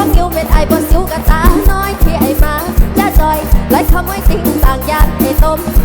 ของคิวเป็นไอ้บอสิวกะตาน้อยที่ไอ้มาและจอยไล่ขโมยสิ่งต่างอย่างไอ้ต้ม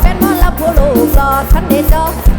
แฟนมอลบผู้ลูกหลอดทันเดจอ